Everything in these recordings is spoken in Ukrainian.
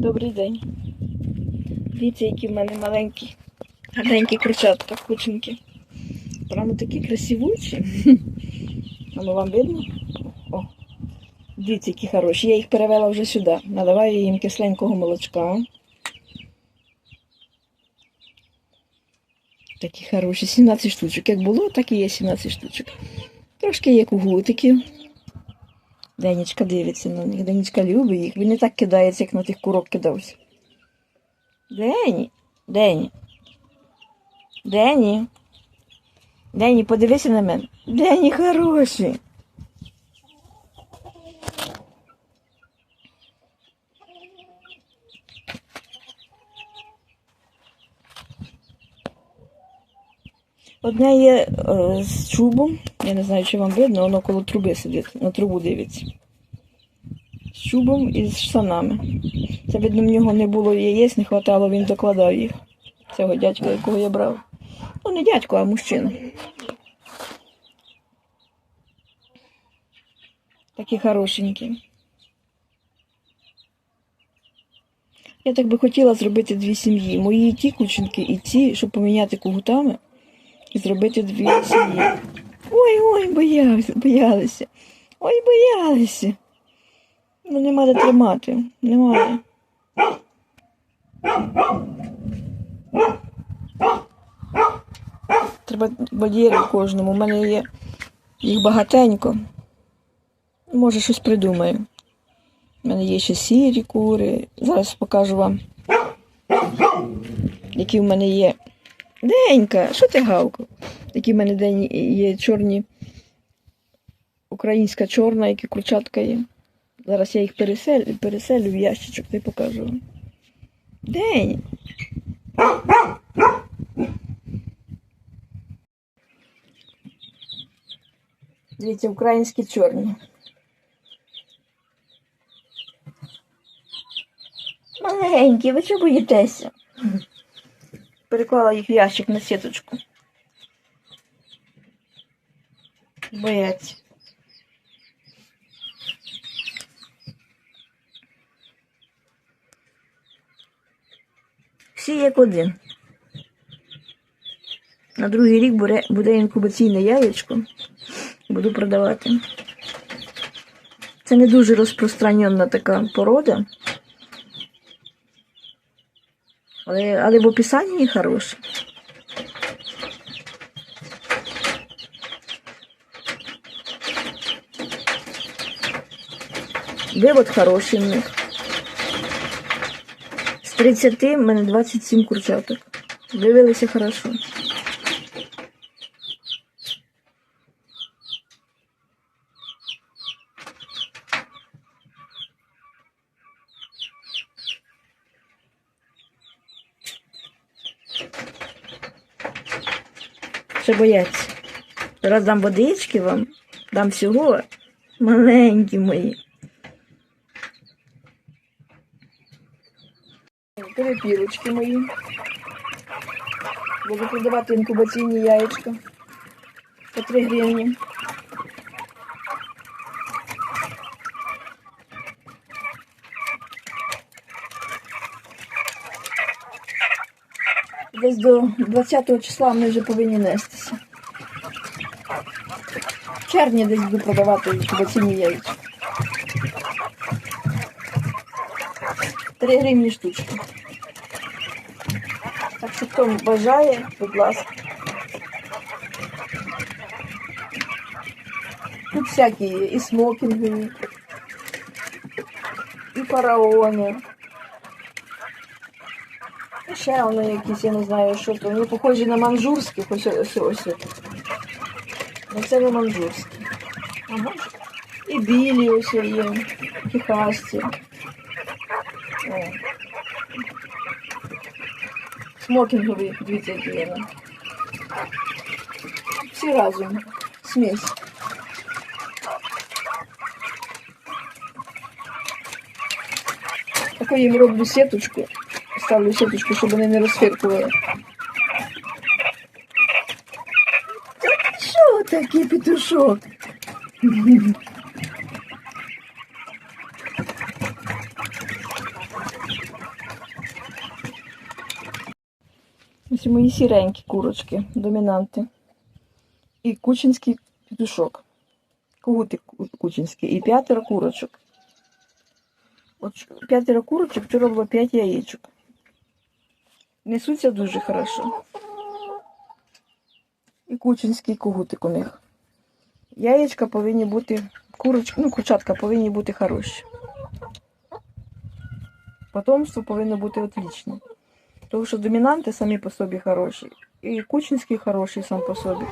Добрий день. Дивіться, які в мене маленькі, гарненькі кричатка, кученьки. Прямо такі красивучі. А ну вам видно? О, дивіться, які хороші. Я їх перевела вже сюди. Наливаю їм кисленького молочка. Такі хороші. 17 штучок. Як було, так і є 17 штучок. Трошки є кугутиків. Денечка дивиться на них. Денечка любить їх. Він не так кидається, як на тих курок кидався. Дені, Дені. Дені. Дені, подивися на мене. Дені хороший. Одне є е, з чубом. Я не знаю, чи вам видно, воно коло труби сидить, на трубу дивиться. З чубом і з штанами. Це, видно, в нього не було яєць, не хватало, він докладав їх. Цього дядька, якого я брав. Ну, не дядько, а мужчина. Такі хорошенькі. Я так би хотіла зробити дві сім'ї. Мої ті кученки і ті, щоб поміняти кугутами і зробити дві сім'ї. Ой, ой, боялися, боялися. Ой, боялися. Ну, нема де тримати. Немає. Треба вольєри кожному. У мене є їх багатенько. Може, щось придумаю. У мене є ще сірі кури. Зараз покажу вам, які в мене є. Денька, що ти гавкав? Які в мене день є чорні, українська чорна, які курчатка є. Зараз я їх переселю, переселю в ящичок, ти покажу. День. Дивіться, українські чорні. Маленькі, ви чого боїтеся? Переклала їх в ящик на сіточку. Бояться. Всі як один. На другий рік буде, буде інкубаційне яєчко. Буду продавати. Це не дуже розпространена така порода. Але, але в описанні хороше. Вивод хороший в них. З 30 в мене 27 курчаток. Вивелися хорошо. Ще бояться. Зараз дам водички вам, дам всього. Маленькі мої. Перепілочки мої. Буду продавати інкубаційні яєчка. По 3 гривні. Десь до 20 числа вони вже повинні нестися. В червні десь буду продавати інкубаційні яйця. 3 гривні штучки. Так що хто бажає, будь ласка. Тут всякі є, і смокінги, і фараони. Ще вони якісь, я не знаю, що то. Вони похожі на манжурських, ось ось ось. Ну це не манжурські. Ага. І білі ось є, техасці. О. Смокінгові, дивіться, які є. Всі разом. Смесь. Таку їм роблю сіточку. ставлю сеточку, чтобы она не расферкивала. Что такие петушок? Эти мои сиреньки курочки, доминанты. И кучинский петушок. Кугутик кучинский. И пятеро курочек. Вот пятеро курочек, вчора было пять яичек. Несуться дуже хорошо. І кучинський кугутик у них. Яєчка повинні бути, курочки, ну, курчатка повинні бути хороші. Потомство повинно бути отлічне. Тому що домінанти самі по собі хороші. І кучинський хороший сам по собі.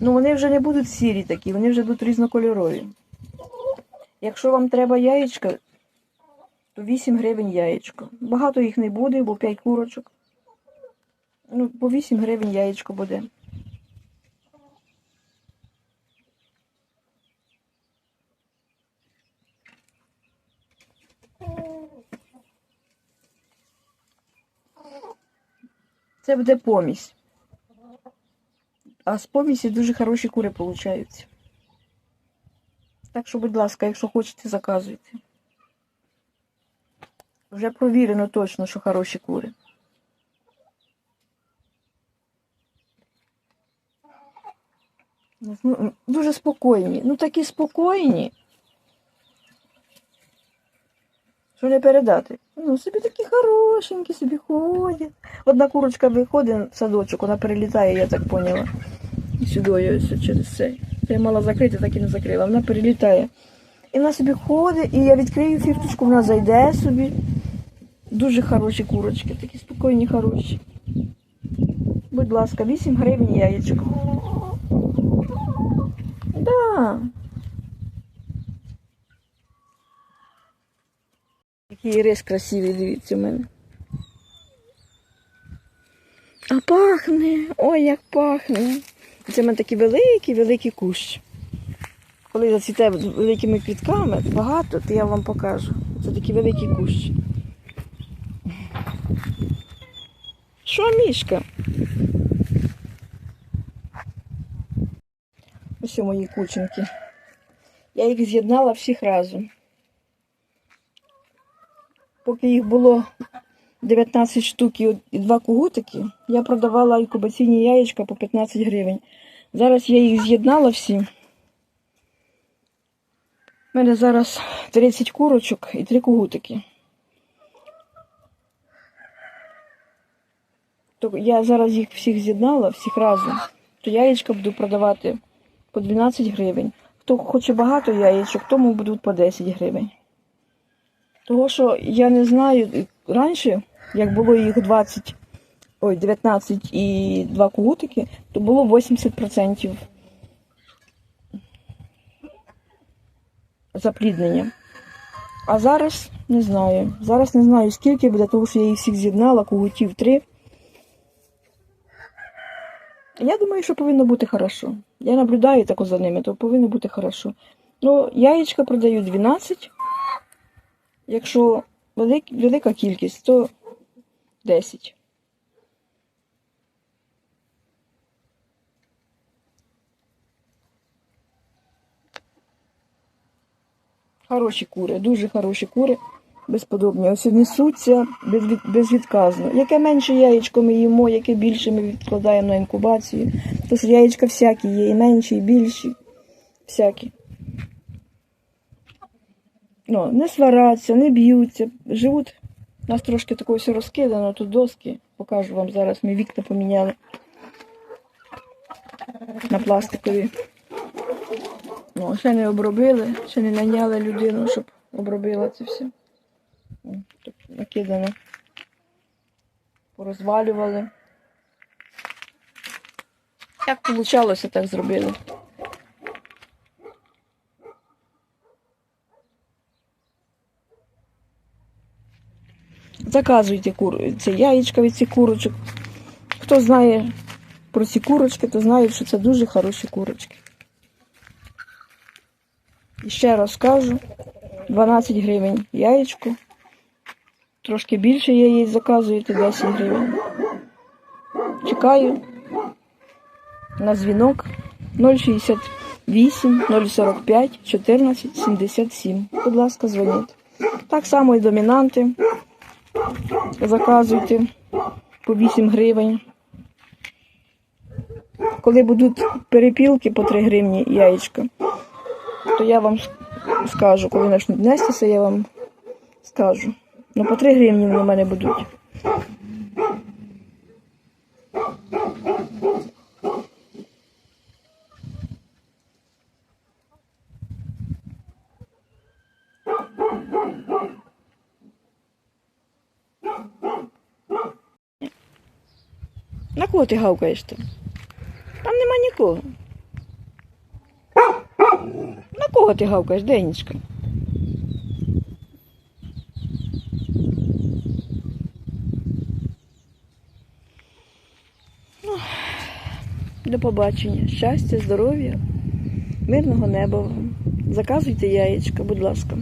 Ну вони вже не будуть сірі такі, вони вже будуть різнокольорові. Якщо вам треба яєчка, то 8 гривень яєчко. Багато їх не буде, бо 5 курочок. Ну, по 8 гривень яєчко буде. Це буде помість. А з помісі дуже хороші кури получаються. Так що, будь ласка, якщо хочете, заказуйте. Вже провірено точно, що хороші кури. Ну, дуже спокійні. Ну такі спокійні. Що не передати? Ну, собі такі хорошенькі, собі ходять. Одна курочка виходить в садочок, вона перелітає, я так поняла. І сюди ось через це. Це я мала закрити, так і не закрила. Вона перелітає. І вона собі ходить, і я відкрию фірточку, вона зайде собі. Дуже хороші курочки, такі спокійні, хороші. Будь ласка, 8 гривень яєчок. Да. Який рис красивий, дивіться в мене. А пахне, ой, як пахне. Це в мене такий великий, великий кущ. Коли зацвіте великими квітками, багато, то я вам покажу. Це такий великий кущ. Що, мішка? Ось мої кученки. Я їх з'єднала всіх разом. Поки їх було 19 штук і од- і два кугутики, я продавала інкубаційні яєчка по 15 гривень. Зараз я їх з'єднала всі. У мене зараз 30 курочок і 3 кугутики. То я зараз їх всіх з'єднала, всіх разом. То яєчка буду продавати по 12 гривень. Хто хоче багато яєчок, тому будуть по 10 гривень. Того, що я не знаю, раніше, як було їх 20, ой, 19 і 2 кугутики, то було 80% запліднення. А зараз не знаю. Зараз не знаю, скільки буде, тому що я їх всіх з'єднала, кугутів 3. Я думаю, що повинно бути хорошо. Я наблюдаю тако за ними, то повинно бути хорошо. Ну, яєчка продаю 12. Якщо велик, велика кількість, то 10. Хороші кури, дуже хороші кури, безподобні. Ось несуться безвідказно. Яке менше яєчко ми їмо, яке більше ми відкладаємо на інкубацію. Тож яєчка всякі є, і менші, і більші. Всякі. Ну, не свараться, не б'ються, живуть. У нас трошки такого все розкидано, тут доски. Покажу вам зараз, ми вікна поміняли на пластикові. Ну, ще не обробили, ще не наняли людину, щоб обробила це все. Накидано. Порозвалювали. Як вийшло, так зробили. Заказуйте кур... це яєчка від цих курочок. Хто знає про ці курочки, то знає, що це дуже хороші курочки. І ще раз кажу, 12 гривень яєчко. Трошки більше яєць заказуєте, 10 гривень. Чекаю на дзвінок 068 045 14 77. Будь ласка, дзвоніть. Так само і домінанти. Заказуйте по 8 гривень. коли будуть перепілки по 3 гривні яєчка, то я вам скажу, коли почнуть нестися, я вам скажу. Ну, по 3 гривні в мене будуть. На кого ти гавкаєш там? Там нема нікого. На кого ти гавкаєш, Денечка? Ну, До побачення. Щастя, здоров'я, мирного неба вам. Заказуйте яєчка, будь ласка.